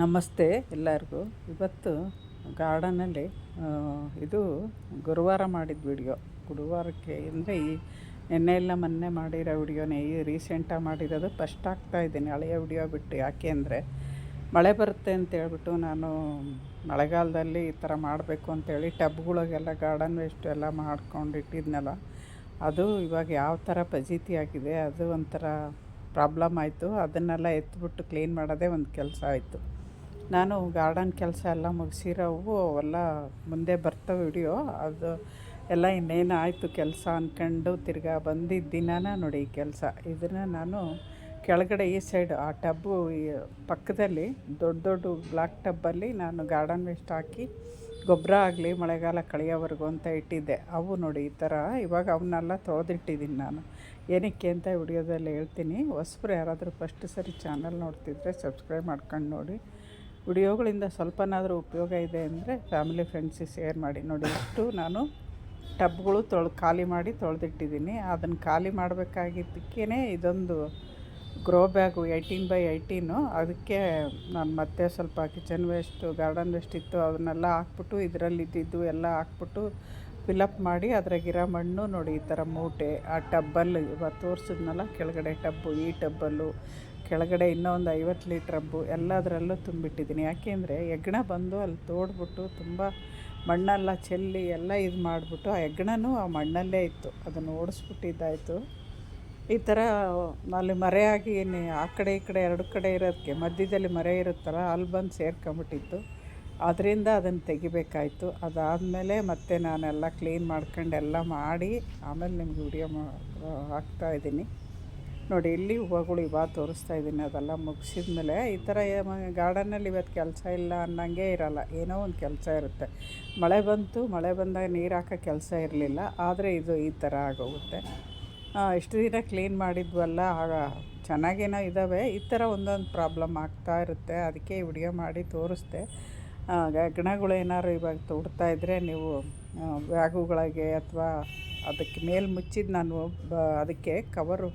ನಮಸ್ತೆ ಎಲ್ಲರಿಗೂ. ಇವತ್ತು ಗಾರ್ಡನಲ್ಲಿ ಇದು ಗುರುವಾರ ಮಾಡಿದ ವಿಡಿಯೋ. ಗುರುವಾರಕ್ಕೆ ಅಂದರೆ ಈ ನಿನ್ನೆ ಎಲ್ಲ ಮೊನ್ನೆ ಮಾಡಿರೋ ವಿಡಿಯೋನೇ. ಈ ರೀಸೆಂಟಾಗಿ ಮಾಡಿರೋದು ಫಸ್ಟ್ ಆಗ್ತಾ ಇದ್ದೀನಿ. ಹಳೆಯ ವಿಡಿಯೋ ಬಿಟ್ಟು ಯಾಕೆ ಅಂದರೆ, ಮಳೆ ಬರುತ್ತೆ ಅಂತ ಹೇಳ್ಬಿಟ್ಟು ನಾನು ಮಳೆಗಾಲದಲ್ಲಿ ಈ ಥರ ಮಾಡಬೇಕು ಅಂತೇಳಿ ಟಬ್ಗಳಿಗೆಲ್ಲ, ಗಾರ್ಡನ್ ವೇಸ್ಟ್ ಎಲ್ಲ ಮಾಡ್ಕೊಂಡು ಇಟ್ಟಿದ್ನಲ್ಲ, ಅದು ಇವಾಗ ಯಾವ ಥರ ಫಜೀತಿ ಆಗಿದೆ ಅದು ಒಂಥರ ಪ್ರಾಬ್ಲಮ್ ಆಯಿತು. ಅದನ್ನೆಲ್ಲ ಎತ್ಬಿಟ್ಟು ಕ್ಲೀನ್ ಮಾಡೋದೇ ಒಂದು ಕೆಲಸ ಆಯಿತು. ನಾನು ಗಾರ್ಡನ್ ಕೆಲಸ ಎಲ್ಲ ಮುಗಿಸಿರೋವು, ಅವೆಲ್ಲ ಮುಂದೆ ಬರ್ತವೆ ವಿಡಿಯೋ. ಅದು ಎಲ್ಲ ಇನ್ನೇನು ಆಯಿತು ಕೆಲಸ ಅಂದ್ಕೊಂಡು ತಿರ್ಗಾ ಬಂದಿದ್ದ ದಿನಾನ ನೋಡಿ ಈ ಕೆಲಸ. ಇದನ್ನು ನಾನು ಕೆಳಗಡೆ ಈ ಸೈಡ್ ಆ ಟಬ್ಬು ಪಕ್ಕದಲ್ಲಿ, ದೊಡ್ಡ ದೊಡ್ಡ ಬ್ಲ್ಯಾಕ್ ಟಬ್ಬಲ್ಲಿ ನಾನು ಗಾರ್ಡನ್ ವೇಸ್ಟ್ ಹಾಕಿ ಗೊಬ್ಬರ ಆಗಲಿ ಮಳೆಗಾಲ ಕಳೆಯೋವರೆಗೂ ಅಂತ ಇಟ್ಟಿದ್ದೆ. ಅವು ನೋಡಿ ಈ ಥರ. ಇವಾಗ ಅವನ್ನೆಲ್ಲ ತೊಳೆದಿಟ್ಟಿದ್ದೀನಿ ನಾನು. ಏನಕ್ಕೆ ಅಂತ ವಿಡಿಯೋದಲ್ಲಿ ಹೇಳ್ತೀನಿ. ಹೊಸಬ್ರು ಯಾರಾದರೂ ಫಸ್ಟ್ ಸರಿ ಚಾನಲ್ ನೋಡ್ತಿದ್ರೆ ಸಬ್ಸ್ಕ್ರೈಬ್ ಮಾಡ್ಕೊಂಡು ನೋಡಿ. ವಿಡಿಯೋಗಳಿಂದ ಸ್ವಲ್ಪನಾದರೂ ಉಪಯೋಗ ಇದೆ ಅಂದರೆ ಫ್ಯಾಮಿಲಿ ಫ್ರೆಂಡ್ಸಿಗೆ ಶೇರ್ ಮಾಡಿ. ನೋಡಿ, ಇಷ್ಟು ನಾನು ಟಬ್ಗಳು ತೊಳೆ ಖಾಲಿ ಮಾಡಿ ತೊಳೆದಿಟ್ಟಿದ್ದೀನಿ. ಅದನ್ನು ಖಾಲಿ ಮಾಡಬೇಕಾಗಿದ್ದಕ್ಕೇ ಇದೊಂದು grow bag eighteen by eighteen ಅದಕ್ಕೆ ನಾನು ಮತ್ತೆ ಸ್ವಲ್ಪ ಕಿಚನ್ ವೇಸ್ಟು ಗಾರ್ಡನ್ ವೇಸ್ಟ್ ಇತ್ತು, ಅದನ್ನೆಲ್ಲ ಹಾಕ್ಬಿಟ್ಟು ಇದರಲ್ಲಿ ಇದ್ದಿದ್ದು ಎಲ್ಲ ಹಾಕ್ಬಿಟ್ಟು ಫಿಲಪ್ ಮಾಡಿ ಅದ್ರಾಗಿರೋ ಮಣ್ಣು ನೋಡಿ, ಈ ಥರ ಮೂಟೆ, ಆ ಟಬ್ಬಲ್ಲಿ ತೋರಿಸಿದ್ನಲ್ಲ ಕೆಳಗಡೆ ಟಬ್ಬು, ಈ ಟಬ್ಬಲ್ಲು ಕೆಳಗಡೆ ಇನ್ನೊಂದು ಐವತ್ತು ಲೀಟ್ರ್ ಹಬ್ಬು ಎಲ್ಲದರಲ್ಲೂ ತುಂಬಿಟ್ಟಿದ್ದೀನಿ. ಯಾಕೆಂದರೆ ಹೆಗ್ಣ ಬಂದು ಅಲ್ಲಿ ತೋಡ್ಬಿಟ್ಟು ತುಂಬ ಮಣ್ಣೆಲ್ಲ ಚೆಲ್ಲಿ ಎಲ್ಲ ಇದು ಮಾಡಿಬಿಟ್ಟು ಆ ಹೆಗ್ಣನೂ ಆ ಮಣ್ಣಲ್ಲೇ ಇತ್ತು. ಅದನ್ನು ಓಡಿಸ್ಬಿಟ್ಟಿದ್ದಾಯಿತು. ಈ ಥರ ಅಲ್ಲಿ ಮರೆಯಾಗಿ ಆ ಕಡೆ ಈ ಕಡೆ ಎರಡು ಕಡೆ ಇರೋದಕ್ಕೆ ಮಧ್ಯದಲ್ಲಿ ಮರೆ ಇರುತ್ತಲ್ಲ ಅಲ್ಲಿ ಬಂದು ಸೇರ್ಕೊಂಬಿಟ್ಟಿತ್ತು. ಅದರಿಂದ ಅದನ್ನು ತೆಗಿಬೇಕಾಯಿತು. ಅದಾದಮೇಲೆ ಮತ್ತೆ ನಾನೆಲ್ಲ ಕ್ಲೀನ್ ಮಾಡ್ಕೊಂಡು ಎಲ್ಲ ಮಾಡಿ ಆಮೇಲೆ ನಿಮ್ಗೆ ವಿಡಿಯೋ ಮಾ ಹಾಕ್ತಾ ಇದ್ದೀನಿ. ನೋಡಿ ಇಲ್ಲಿ ಹೂವುಗಳು ಇವಾಗ ತೋರಿಸ್ತಾ ಇದ್ದೀನಿ ಅದೆಲ್ಲ ಮುಗಿಸಿದ ಮೇಲೆ ಈ ಥರ ಗಾರ್ಡನಲ್ಲಿ ಇವತ್ತು ಕೆಲಸ ಇಲ್ಲ ಅನ್ನಂಗೆ ಇರಲ್ಲ ಏನೋ ಒಂದು ಕೆಲಸ ಇರುತ್ತೆ. ಮಳೆ ಬಂತು ಮಳೆ ಬಂದಾಗ ನೀರು ಹಾಕೋ ಕೆಲಸ ಇರಲಿಲ್ಲ ಆದರೆ ಇದು ಈ ಥರ ಆಗೋಗುತ್ತೆ. ಆ, ಇಷ್ಟು ದಿನ ಕ್ಲೀನ್ ಮಾಡಿದ್ವಲ್ಲ ಆಗ ಚೆನ್ನಾಗೇನೋ ಇದ್ದಾವೆ ಈ ಥರ ಒಂದೊಂದು ಪ್ರಾಬ್ಲಮ್ ಆಗ್ತಾ ಇರುತ್ತೆ ಅದಕ್ಕೆ ವಿಡಿಯೋ ಮಾಡಿ ತೋರಿಸ್ದೆ. ಗಣಗಳು ಏನಾದ್ರು ಇವಾಗ ತೋಡ್ತಾ ಇದ್ದರೆ ನೀವು ಬ್ಯಾಗುಗಳಿಗೆ ಅಥವಾ ಅದಕ್ಕೆ ಮೇಲೆ ಮುಚ್ಚಿದ್ದು ನಾನು ಬ ಅದಕ್ಕೆ ಕವರು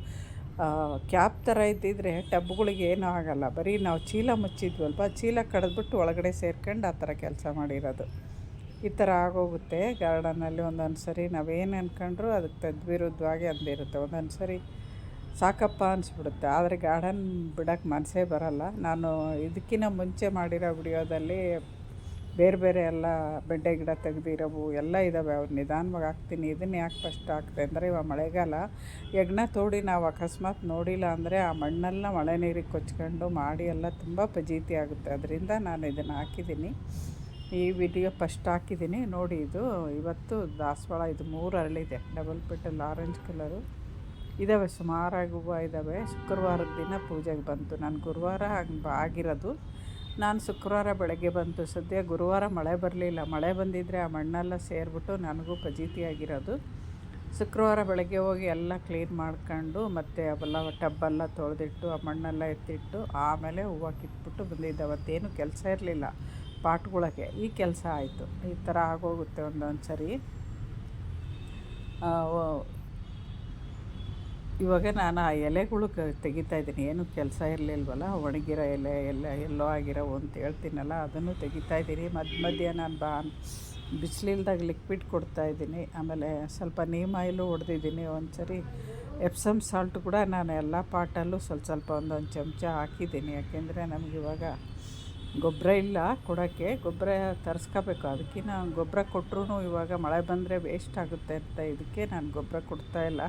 ಕ್ಯಾಪ್ ಥರ ಇದ್ದಿದ್ರೆ ಟಬ್ಗಳಿಗೆ ಏನೂ ಆಗಲ್ಲ. ಬರೀ ನಾವು ಚೀಲ ಮುಚ್ಚಿದ್ವಲ್ವ? ಚೀಲ ಕಡಿದ್ಬಿಟ್ಟು ಒಳಗಡೆ ಸೇರ್ಕೊಂಡು ಆ ಥರ ಕೆಲಸ ಮಾಡಿರೋದು. ಈ ಥರ ಆಗೋಗುತ್ತೆ. ಗಾರ್ಡನಲ್ಲಿ ಒಂದೊಂದು ಸರಿ ನಾವೇನು ಅಂದ್ಕೊಂಡ್ರು ಅದಕ್ಕೆ ತದ್ವಿರುದ್ಧವಾಗಿ ಅಂದಿರುತ್ತೆ. ಒಂದೊಂದು ಸರಿ ಸಾಕಪ್ಪ ಅನಿಸ್ಬಿಡುತ್ತೆ. ಆದರೆ ಗಾರ್ಡನ್ ಬಿಡೋಕ್ಕೆ ಮನಸ್ಸೇ ಬರಲ್ಲ. ನಾನು ಇದಕ್ಕಿಂತ ಮುಂಚೆ ಮಾಡಿರೋ ವಿಡಿಯೋದಲ್ಲಿ ಬೇರೆ ಬೇರೆ ಎಲ್ಲ ಬೆಂಡೆ ಗಿಡ ತೆಗೆದಿರೋವು ಎಲ್ಲ ಇದ್ದಾವೆ ಅವ್ರು ನಿಧಾನವಾಗಿ ಹಾಕ್ತೀನಿ. ಇದನ್ನು ಯಾಕೆ ಫಸ್ಟ್ ಹಾಕ್ತೆ ಅಂದರೆ ಇವಾಗ ಮಳೆಗಾಲ. ಎಗ್ನ ತೋಡಿ ನಾವು ಅಕಸ್ಮಾತ್ ನೋಡಿಲ್ಲ ಅಂದರೆ ಆ ಮಣ್ಣೆಲ್ಲ ಮಳೆ ನೀರಿಗೆ ಕೊಚ್ಕೊಂಡು ಮಾಡಿ ಎಲ್ಲ ತುಂಬ ಫಜೀತಿ ಆಗುತ್ತೆ. ಅದರಿಂದ ನಾನು ಇದನ್ನು ಹಾಕಿದ್ದೀನಿ ಈ ವಿಡಿಯೋ ಫಸ್ಟ್ ಹಾಕಿದ್ದೀನಿ ನೋಡಿ ಇದು ಇವತ್ತು ದಾಸವಾಳ ಇದು ಮೂರು ಅರಳಿದೆ ಡಬಲ್ ಪೆಟಲ್ ಆರೆಂಜ್ ಕಲರು ಇದ್ದಾವೆ ಸುಮಾರಾಗಿ ಹೂವು ಇದ್ದಾವೆ ಶುಕ್ರವಾರದ ದಿನ ಪೂಜೆಗೆ ಬಂತು. ನಾನು ಗುರುವಾರ ಹಂಗೆ ಆಗಿರೋದು. ನಾನು ಶುಕ್ರವಾರ ಬೆಳಗ್ಗೆ ಬಂತು. ಸದ್ಯ ಗುರುವಾರ ಮಳೆ ಬರಲಿಲ್ಲ. ಮಳೆ ಬಂದಿದ್ದರೆ ಆ ಮಣ್ಣೆಲ್ಲ ಸೇರಿಬಿಟ್ಟು ನನಗೂ ಫಜೀತಿಯಾಗಿರೋದು. ಶುಕ್ರವಾರ ಬೆಳಗ್ಗೆ ಹೋಗಿ ಎಲ್ಲ ಕ್ಲೀನ್ ಮಾಡ್ಕೊಂಡು ಮತ್ತು ಅವೆಲ್ಲ ಟಬ್ಬೆಲ್ಲ ತೊಳೆದಿಟ್ಟು ಆ ಮಣ್ಣೆಲ್ಲ ಎತ್ತಿಟ್ಟು ಆಮೇಲೆ ಹೂವು ಕಿತ್ಬಿಟ್ಟು ಬಂದಿದ್ದೆ. ಅವತ್ತೇನು ಕೆಲಸ ಇರಲಿಲ್ಲ. ಪಾಟ್ಗಳಿಗೆ ಈ ಕೆಲಸ ಆಯಿತು. ಈ ಥರ ಆಗೋಗುತ್ತೆ ಒಂದೊಂದು ಸರಿ ಇವಾಗ ನಾನು ಆ ಎಲೆಗಳು ಕ ತೆಗಿತಾ ಇದ್ದೀನಿ. ಏನು ಕೆಲಸ ಇರಲಿಲ್ವಲ್ಲ? ಒಣಗಿರೋ ಎಲೆ, ಎಲ್ಲ ಎಲ್ಲೋ ಆಗಿರೋ ಅಂತ ಹೇಳ್ತೀನಲ್ಲ, ಅದನ್ನು ತೆಗಿತಾ ಇದ್ದೀನಿ. ಮಧ್ಯ ಮಧ್ಯ ನಾನು ಬಾ, ಬಿಸಿಲಿಲ್ದಾಗ ಲಿಕ್ವಿಡ್ ಕೊಡ್ತಾ ಇದ್ದೀನಿ. ಆಮೇಲೆ ಸ್ವಲ್ಪ ನೀಮ್ ಆಯಿಲು ಹೊಡೆದಿದ್ದೀನಿ. ಒಂದು ಸರಿ ಎಪ್ಸಮ್ ಸಾಲ್ಟ್ ಕೂಡ ನಾನು ಎಲ್ಲ ಪಾಟಲ್ಲೂ ಸ್ವಲ್ಪ ಸ್ವಲ್ಪ ಒಂದೊಂದು ಚಮಚ ಹಾಕಿದ್ದೀನಿ. ಯಾಕೆಂದರೆ ಇವಾಗ ಗೊಬ್ಬರ ಇಲ್ಲ ಕೊಡೋಕ್ಕೆ. ಗೊಬ್ಬರ ತರಿಸ್ಕೋಬೇಕು. ಅದಕ್ಕಿಂತ ಗೊಬ್ಬರ ಕೊಟ್ಟರು ಇವಾಗ ಮಳೆ ಬಂದರೆ ವೇಸ್ಟ್ ಆಗುತ್ತೆ ಅಂತ ಇದಕ್ಕೆ ನಾನು ಗೊಬ್ಬರ ಕೊಡ್ತಾ ಇಲ್ಲ.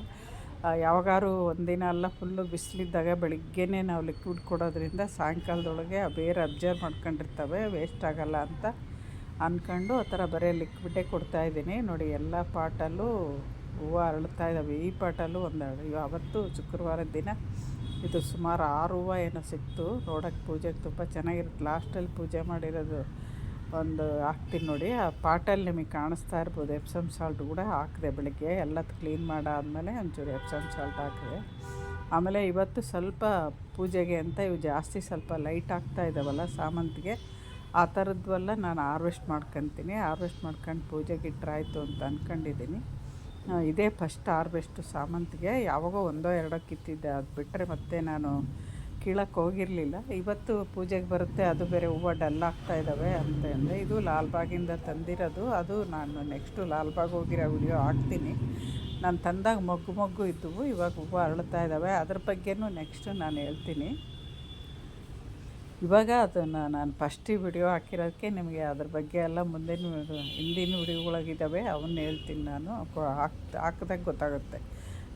ಯಾವಾಗಾರು ಒಂದಿನ ಎಲ್ಲ ಫುಲ್ಲು ಬಿಸಿಲಿದ್ದಾಗ ಬೆಳಿಗ್ಗೆನೇ ನಾವು ಲಿಕ್ವಿಡ್ ಕೊಡೋದ್ರಿಂದ ಸಾಯಂಕಾಲದೊಳಗೆ ಆ ಬೇರೆ ಅಬ್ಸರ್ವ್ ಮಾಡ್ಕೊಂಡಿರ್ತವೆ ವೇಸ್ಟ್ ಆಗೋಲ್ಲ ಅಂತ ಅಂದ್ಕೊಂಡು ಆ ಥರ ಬರೀ ಲಿಕ್ವಿಡೇ ಕೊಡ್ತಾಯಿದ್ದೀನಿ ನೋಡಿ, ಎಲ್ಲ ಪಾಟಲ್ಲೂ ಹೂವು ಅರಳ್ತಾ ಇದ್ದಾವೆ ಈ ಪಾಟಲ್ಲೂ ಒಂದು ಅವತ್ತು ಶುಕ್ರವಾರದ ದಿನ ಇದು ಸುಮಾರು ಆರು ಹೂವು ಏನೋ ಸಿಕ್ತು. ನೋಡೋಕ್ಕೆ ಪೂಜೆಗೆ ತುಂಬ ಚೆನ್ನಾಗಿರುತ್ತೆ. ಲಾಸ್ಟಲ್ಲಿ ಪೂಜೆ ಮಾಡಿರೋದು ಒಂದು ಹಾಕ್ತೀನಿ ನೋಡಿ. ಆ ಪಾಟಲ್ಲಿ ನಿಮಗೆ ಕಾಣಿಸ್ತಾ ಇರ್ಬೋದು. ಎಪ್ಸಮ್ ಸಾಲ್ಟ್ ಕೂಡ ಹಾಕಿದೆ ಬೆಳಗ್ಗೆ. ಎಲ್ಲ ಕ್ಲೀನ್ ಮಾಡಾದಮೇಲೆ ಒಂಚೂರು ಎಪ್ಸಮ್ ಸಾಲ್ಟ್ ಹಾಕಿದೆ. ಆಮೇಲೆ ಇವತ್ತು ಸ್ವಲ್ಪ ಪೂಜೆಗೆ ಅಂತ ಇವು ಜಾಸ್ತಿ ಸ್ವಲ್ಪ ಲೈಟ್ ಆಗ್ತಾ ಇದ್ದಾವಲ್ಲ ಸಾಮಂತಿಗೆ. ಆ ಥರದ್ವೆಲ್ಲ ನಾನು ಹಾರ್ವೆಸ್ಟ್ ಮಾಡ್ಕೊತೀನಿ. ಹಾರ್ವೆಸ್ಟ್ ಮಾಡ್ಕೊಂಡು ಪೂಜೆಗೆ ಇಟ್ಟರಾಯ್ತು ಅಂತ ಅಂದ್ಕೊಂಡಿದ್ದೀನಿ ಇದೇ ಫಸ್ಟ್ ಹಾರ್ವೆಸ್ಟು ಸಾಮಂತಿಗೆ. ಯಾವಾಗೋ ಒಂದೋ ಎರಡೋ ಕಿತ್ತಿದ್ದೆ. ಅದು ಬಿಟ್ಟರೆ ಮತ್ತೆ ನಾನು ಕೀಳಕ್ಕೆ ಹೋಗಿರಲಿಲ್ಲ. ಇವತ್ತು ಪೂಜೆಗೆ ಬರುತ್ತೆ, ಅದು ಬೇರೆ ಹೂವು ಡಲ್ ಆಗ್ತಾ ಇದ್ದಾವೆ ಅಂತ ಅಂದರೆ ಇದು ಲಾಲ್ಬಾಗಿಂದ ತಂದಿರೋದು. ಅದು ನಾನು ನೆಕ್ಸ್ಟು ಲಾಲ್ಬಾಗ್ ಹೋಗಿರೋ ವಿಡಿಯೋ ಹಾಕ್ತೀನಿ. ನಾನು ತಂದಾಗ ಮೊಗ್ಗು ಮೊಗ್ಗು ಇದ್ದವು ಇವಾಗ ಹೂವು ಅರಳ್ತಾ ಇದ್ದಾವೆ ಅದ್ರ ಬಗ್ಗೆನೂ ನೆಕ್ಸ್ಟು ನಾನು ಹೇಳ್ತೀನಿ. ಇವಾಗ ಅದನ್ನು ನಾನು ಫಸ್ಟ್ ವಿಡಿಯೋ ಹಾಕಿರೋದಕ್ಕೆ ನಿಮಗೆ ಅದ್ರ ಬಗ್ಗೆ ಎಲ್ಲ ಮುಂದಿನ ಹಿಂದಿನ ವಿಡಿಯೋಗಳಾಗಿದ್ದಾವೆ ಅವನ್ನ ಹೇಳ್ತೀನಿ ನಾನು. ಹಾಕ್ ಹಾಕಿದಾಗ ಗೊತ್ತಾಗುತ್ತೆ.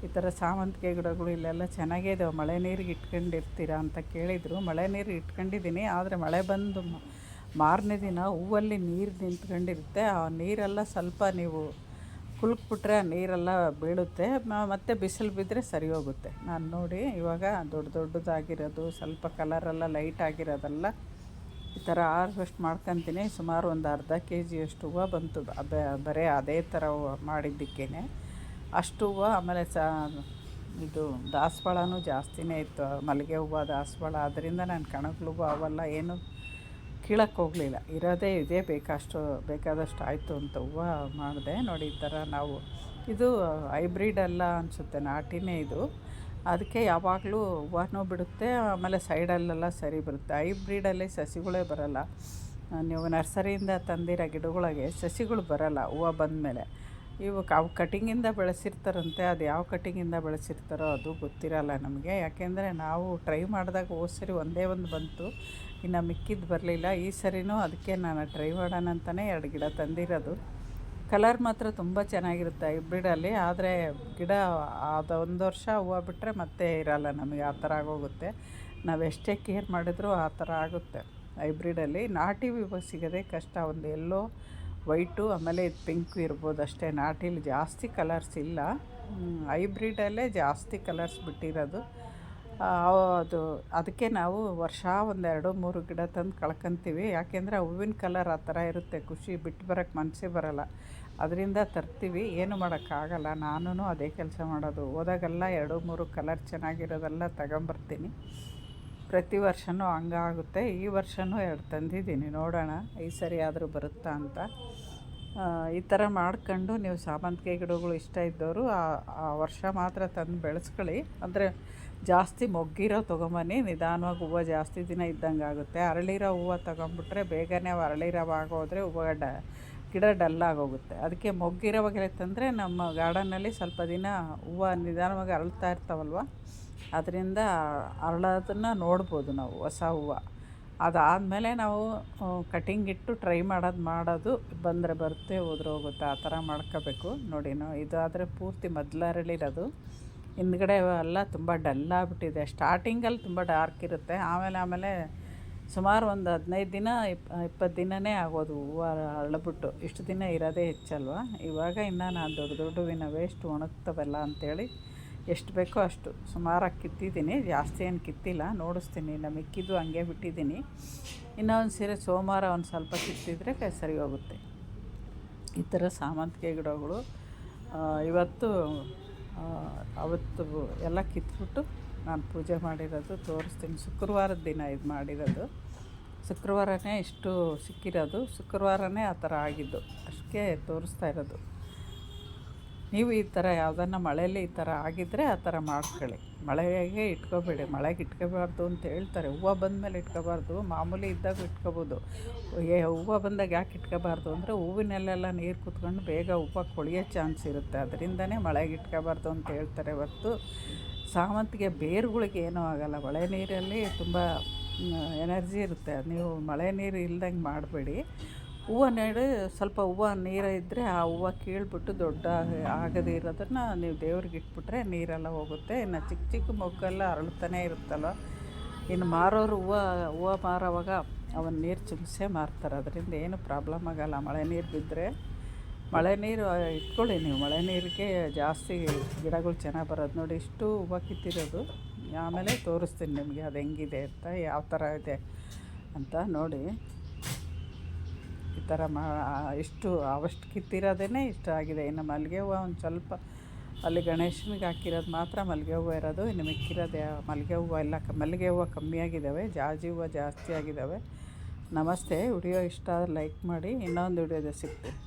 ಈ ಥರ ಸಾವಂತಿಗೆ ಗಿಡಗಳು ಇಲ್ಲೆಲ್ಲ ಚೆನ್ನಾಗೇ ಇದಾವೆ. ಮಳೆ ನೀರಿಗೆ ಇಟ್ಕೊಂಡಿರ್ತೀರಾ ಅಂತ ಕೇಳಿದರು. ಮಳೆ ನೀರು ಇಟ್ಕೊಂಡಿದ್ದೀನಿ, ಆದರೆ ಮಳೆ ಬಂದು ಮಾರನೇ ದಿನ ಹೂವಲ್ಲಿ ನೀರು ನಿಂತ್ಕೊಂಡಿರುತ್ತೆ. ಆ ನೀರೆಲ್ಲ ಸ್ವಲ್ಪ ನೀವು ಕುಲ್ಕ್ಬಿಟ್ರೆ ಆ ನೀರೆಲ್ಲ ಬೀಳುತ್ತೆ. ಮತ್ತು ಬಿಸಿಲು ಬಿದ್ದರೆ ಸರಿ ಹೋಗುತ್ತೆ. ನಾನು ನೋಡಿ ಇವಾಗ ದೊಡ್ಡ ದೊಡ್ಡದಾಗಿರೋದು, ಸ್ವಲ್ಪ ಕಲರೆಲ್ಲ ಲೈಟ್ ಆಗಿರೋದೆಲ್ಲ ಈ ಥರ ಹಾರ್ವೆಸ್ಟ್ ಮಾಡ್ಕೊತೀನಿ. ಸುಮಾರು ಒಂದು ಅರ್ಧ ಕೆ ಜಿಯಷ್ಟು ಹೂವು ಬಂತು. ಬರೀ ಅದೇ ಥರ ಮಾಡಿದ್ದಕ್ಕೇ ಅಷ್ಟು ಹೂವು ಆಮೇಲೆ ಸ, ಇದು ದಾಸವಾಳನೂ ಜಾಸ್ತಿನೇ ಇತ್ತು. ಮಲ್ಲಿಗೆ ಹೂವು ದಾಸವಾಳ. ಅದರಿಂದ ನಾನು ಕಣಗ್ಲು ಹೂವು ಅವೆಲ್ಲ ಏನು ಕೀಳಕ್ಕೆ ಹೋಗಲಿಲ್ಲ. ಇರೋದೇ ಇದೇ, ಬೇಕಷ್ಟು, ಬೇಕಾದಷ್ಟು ಆಯಿತು ಅಂತ ಹೂವು ಮಾಡಿದೆ. ನೋಡಿ, ಈ ಥರ ನಾವು, ಇದು ಹೈಬ್ರಿಡ್ ಅಲ್ಲ ಅನಿಸುತ್ತೆ, ನಾಟಿನೇ ಇದು. ಅದಕ್ಕೆ ಯಾವಾಗಲೂ ಹೂವನೂ ಬಿಡುತ್ತೆ, ಆಮೇಲೆ ಸೈಡಲ್ಲೆಲ್ಲ ಸರಿ ಬರುತ್ತೆ. ಹೈಬ್ರಿಡಲ್ಲಿ ಸಸಿಗಳೇ ಬರೋಲ್ಲ. ನೀವು ನರ್ಸರಿಯಿಂದ ತಂದಿರೋ ಗಿಡಗಳಿಗೆ ಸಸಿಗಳು ಬರೋಲ್ಲ, ಹೂವು ಬಂದಮೇಲೆ. ಇವು ಅವು ಕಟಿಂಗಿಂದ ಬೆಳೆಸಿರ್ತಾರಂತೆ, ಅದು ಯಾವ ಕಟಿಂಗಿಂದ ಬೆಳೆಸಿರ್ತಾರೋ ಅದು ಗೊತ್ತಿರಲ್ಲ ನಮಗೆ. ಯಾಕೆಂದರೆ ನಾವು ಟ್ರೈ ಮಾಡಿದಾಗ ಹೋದ ಸರಿ ಒಂದೇ ಒಂದು ಬಂತು, ಇನ್ನು ಮಿಕ್ಕಿದ್ದು ಬರಲಿಲ್ಲ. ಈ ಸರಿನೂ ಅದಕ್ಕೆ ನಾನು ಟ್ರೈ ಮಾಡೋಣ ಅಂತಲೇ ಎರಡು ಗಿಡ ತಂದಿರೋದು. ಕಲರ್ ಮಾತ್ರ ತುಂಬ ಚೆನ್ನಾಗಿರುತ್ತೆ ಹೈಬ್ರಿಡಲ್ಲಿ ಆದರೆ ಗಿಡ ಅದು ಒಂದು ವರ್ಷ ಹೂವು ಬಿಟ್ಟರೆ ಮತ್ತೆ ಇರಲ್ಲ ನಮಗೆ, ಆ ಥರ ಆಗೋಗುತ್ತೆ. ನಾವು ಎಷ್ಟೇ ಕೇರ್ ಮಾಡಿದ್ರೂ ಆ ಥರ ಆಗುತ್ತೆ ಹೈಬ್ರಿಡಲ್ಲಿ ನಾಟಿ ಇವಾಗ ಸಿಗೋದೇ ಕಷ್ಟ, ಒಂದು ಎಲ್ಲೋ ವೈಟು, ಆಮೇಲೆ ಇದು ಪಿಂಕು ಇರ್ಬೋದು ಅಷ್ಟೇ. ನಾಟಿಲಿ ಜಾಸ್ತಿ ಕಲರ್ಸ್ ಇಲ್ಲ. ಹೈಬ್ರಿಡಲ್ಲೇ ಜಾಸ್ತಿ ಕಲರ್ಸ್ ಬಿಟ್ಟಿರೋದು. ಅದು, ಅದಕ್ಕೆ ನಾವು ವರ್ಷ ಒಂದೆರಡು ಮೂರು ಗಿಡ ತಂದು ಕಳ್ಕೊತೀವಿ. ಯಾಕೆಂದರೆ ಹೂವಿನ ಕಲರ್ ಆ ಥರ ಇರುತ್ತೆ. ಖುಷಿ ಬಿಟ್ಟು ಬರೋಕ್ಕೆ ಮನಸ್ಸೇ ಬರೋಲ್ಲ. ಅದರಿಂದ ತರ್ತೀವಿ. ಏನು ಮಾಡೋಕ್ಕಾಗಲ್ಲ. ನಾನು ಅದೇ ಕೆಲಸ ಮಾಡೋದು. ಹೋದಾಗೆಲ್ಲ ಎರಡು ಮೂರು ಕಲರ್ ಚೆನ್ನಾಗಿರೋದೆಲ್ಲ ತಗೊಂಬರ್ತೀನಿ. ಪ್ರತಿ ವರ್ಷವೂ ಹಂಗಾಗುತ್ತೆ ಈ ವರ್ಷವೂ ಎರಡು ತಂದಿದ್ದೀನಿ. ನೋಡೋಣ ಈ ಸರಿ ಆದರೂ ಬರುತ್ತಾ ಅಂತ. ಈ ಥರ ಮಾಡ್ಕೊಂಡು ನೀವು ಸಾಮಂತಿಗೆ ಗಿಡಗಳು ಇಷ್ಟ ಇದ್ದವರು ಆ ವರ್ಷ ಮಾತ್ರ ತಂದು ಬೆಳೆಸ್ಕೊಳ್ಳಿ. ಅಂದರೆ ಜಾಸ್ತಿ ಮೊಗ್ಗಿರೋ ತೊಗೊಂಬನ್ನಿ. ನಿಧಾನವಾಗಿ ಹೂವು ಜಾಸ್ತಿ ದಿನ ಇದ್ದಂಗೆ ಆಗುತ್ತೆ. ಅರಳಿರೋ ಹೂವು ತೊಗೊಂಬಿಟ್ರೆ ಬೇಗನೆ ಅವು ಅರಳಿರೋ ಆಗೋದ್ರೆ ಹೂವು ಡ, ಗಿಡ ಡಲ್ಲಾಗೋಗುತ್ತೆ ಅದಕ್ಕೆ ಮೊಗ್ಗಿರೋವಾಗೆಲ್ಲ ತಂದರೆ ನಮ್ಮ ಗಾರ್ಡನ್ನಲ್ಲಿ ಸ್ವಲ್ಪ ದಿನ ಹೂವು ನಿಧಾನವಾಗಿ ಅರಳ್ತಾ ಇರ್ತಾವಲ್ವ? ಅದರಿಂದ ಅರಳೋದನ್ನು ನೋಡ್ಬೋದು ನಾವು ಹೊಸ ಹೂವು. ಅದಾದಮೇಲೆ ನಾವು ಕಟಿಂಗ್ ಇಟ್ಟು ಟ್ರೈ ಮಾಡೋದು ಮಾಡೋದು ಬಂದರೆ ಬರುತ್ತೆ, ಹೋದ್ರೆ ಹೋಗುತ್ತೆ, ಆ ಥರ ಮಾಡ್ಕೋಬೇಕು. ನೋಡಿ, ನಾವು ಇದಾದರೆ ಪೂರ್ತಿ ಮೊದಲು ಅರಳಿರೋದು. ಹಿಂದ್ಗಡೆ ಎಲ್ಲ ತುಂಬ ಡಲ್ ಆಗಿಬಿಟ್ಟಿದೆ. ಸ್ಟಾರ್ಟಿಂಗಲ್ಲಿ ತುಂಬ ಡಾರ್ಕ್ ಇರುತ್ತೆ. ಆಮೇಲೆ ಆಮೇಲೆ ಸುಮಾರು ಒಂದು ಹದಿನೈದು ದಿನ ಇಪ್ಪ ಇಪ್ಪತ್ತು ದಿನವೇ ಆಗೋದು ಹೂವು ಅರಳ್ಬಿಟ್ಟು. ಇಷ್ಟು ದಿನ ಇರೋದೇ ಹೆಚ್ಚಲ್ವ? ಇವಾಗ ಇನ್ನು ನಾನು ದೊಡ್ಡ ದೊಡ್ಡ ಹೂವಿನ ವೇಸ್ಟ್ ಒಣಗ್ತವಲ್ಲ ಅಂಥೇಳಿ ಎಷ್ಟು ಬೇಕೋ ಅಷ್ಟು. ಸುಮಾರಾಗಿ ಕಿತ್ತಿದ್ದೀನಿ, ಜಾಸ್ತಿ ಏನು ಕಿತ್ತಿಲ್ಲ, ನೋಡಿಸ್ತೀನಿ. ಇನ್ನು ಮಿಕ್ಕಿದ್ದು ಹಂಗೆ ಬಿಟ್ಟಿದ್ದೀನಿ. ಇನ್ನೊಂದು ಸೀರೆ ಸೋಮವಾರ ಒಂದು ಸ್ವಲ್ಪ ಕಿತ್ತಿದ್ರೆ ಸರಿ ಹೋಗುತ್ತೆ. ಈ ಥರ ಸಾಮಂತಿಗೆ ಗಿಡಗಳು ಇವತ್ತು ಅವತ್ತು ಎಲ್ಲ ಕಿತ್ಬಿಟ್ಟು ನಾನು ಪೂಜೆ ಮಾಡಿರೋದು, ತೋರಿಸ್ತೀನಿ. ಶುಕ್ರವಾರದ ದಿನ ಇದು ಮಾಡಿರೋದು. ಶುಕ್ರವಾರನೇ ಇಷ್ಟು ಸಿಕ್ಕಿರೋದು. ಶುಕ್ರವಾರನೇ ಆ ಥರ ಆಗಿದ್ದು. ಅಷ್ಟಕ್ಕೆ ತೋರಿಸ್ತಾ ಇರೋದು. ನೀವು ಈ ಥರ ಯಾವುದನ್ನ ಮಳೆಯಲ್ಲಿ ಈ ಥರ ಆಗಿದ್ದರೆ ಆ ಥರ ಮಾಡ್ಕೊಳ್ಳಿ. ಮಳೆಗೆ ಇಟ್ಕೋಬೇಡಿ. ಮಳೆಗೆ ಇಟ್ಕೋಬಾರ್ದು ಅಂತ ಹೇಳ್ತಾರೆ. ಹೂವು ಬಂದಮೇಲೆ ಇಟ್ಕೋಬಾರ್ದು. ಮಾಮೂಲಿ ಇದ್ದಾಗ ಇಟ್ಕೋಬೋದು. ಏ, ಹೂವು ಬಂದಾಗ ಯಾಕೆ ಇಟ್ಕೋಬಾರ್ದು ಅಂದರೆ ಹೂವಿನಲ್ಲೆಲ್ಲ ನೀರು ಕುತ್ಕೊಂಡು ಬೇಗ ಹೂವು ಕೊಳಿಯೋ ಚಾನ್ಸ್ ಇರುತ್ತೆ. ಅದರಿಂದನೇ ಮಳೆಗೆ ಇಟ್ಕೋಬಾರ್ದು ಅಂತ ಹೇಳ್ತಾರೆ. ಹೊರ್ತು ಸಾವಂತಿಗೆ ಬೇರುಗಳಿಗೆ ಏನೂ ಆಗೋಲ್ಲ. ಮಳೆ ನೀರಲ್ಲಿ ತುಂಬ ಎನರ್ಜಿ ಇರುತ್ತೆ. ನೀವು ಮಳೆ ನೀರು ಇಲ್ದಂಗೆ ಮಾಡಬೇಡಿ. ಹೂವು ನೆಡು, ಸ್ವಲ್ಪ ಹೂವು ನೀರು ಇದ್ದರೆ ಆ ಹೂವು ಕೀಳ್ಬಿಟ್ಟು ದೊಡ್ಡ ಆಗದೇ ಇರೋದನ್ನು ನೀವು ದೇವ್ರಿಗೆ ಇಟ್ಬಿಟ್ರೆ ನೀರೆಲ್ಲ ಹೋಗುತ್ತೆ. ಇನ್ನು ಚಿಕ್ಕ ಚಿಕ್ಕ ಮೊಗ್ಗೆಲ್ಲ ಅರಳುತ್ತಾನೆ ಇರುತ್ತಲ್ಲ ಇನ್ನು ಮಾರೋರು ಹೂವು ಹೂವು ಮಾರೋವಾಗ ಅವನ್ನ ನೀರು ಚಿಮ್ಸೆ ಮಾರ್ತಾರೆ. ಅದರಿಂದ ಏನು ಪ್ರಾಬ್ಲಮ್ ಆಗೋಲ್ಲ. ಮಳೆ ನೀರು ಬಿದ್ದರೆ ಮಳೆ ನೀರು ಇಟ್ಕೊಳ್ಳಿ ನೀವು. ಮಳೆ ನೀರಿಗೆ ಜಾಸ್ತಿ ಗಿಡಗಳು ಚೆನ್ನಾಗಿ ಬರೋದು ನೋಡಿ. ಇಷ್ಟು ಹೂವು ಕಿತ್ತಿರೋದು. ಆಮೇಲೆ ತೋರಿಸ್ತೀನಿ ನಿಮಗೆ. ಅದು ಹೆಂಗಿದೆ ಅಂತ, ಯಾವ ಥರ ಇದೆ ಅಂತ ನೋಡಿ. ಥರ ಮಾ ಇಷ್ಟು ಅವಷ್ಟು ಕಿತ್ತಿರೋದೇ ಇಷ್ಟ ಆಗಿದೆ. ಇನ್ನು ಮಲ್ಲಿಗೆ ಹೂವು ಒಂದು ಸ್ವಲ್ಪ ಅಲ್ಲಿ ಗಣೇಶನಿಗೆ ಹಾಕಿರೋದು ಮಾತ್ರ ಮಲ್ಲಿಗೆ ಹೂವು ಇರೋದು. ಇನ್ನು ಮಿಕ್ಕಿರೋದು ಮಲ್ಲಿಗೆ ಹೂವು ಎಲ್ಲ ಮಲ್ಲಿಗೆ ಹೂವು ಕಮ್ಮಿ ಆಗಿದ್ದಾವೆ ಜಾಜಿ ಹೂವು ಜಾಸ್ತಿ ಆಗಿದ್ದಾವೆ. ನಮಸ್ತೆ. ವಿಡಿಯೋ ಇಷ್ಟ ಲೈಕ್ ಮಾಡಿ. ಇನ್ನೊಂದು ವಿಡಿಯೋದ ಸಿಗ್ತೀನಿ.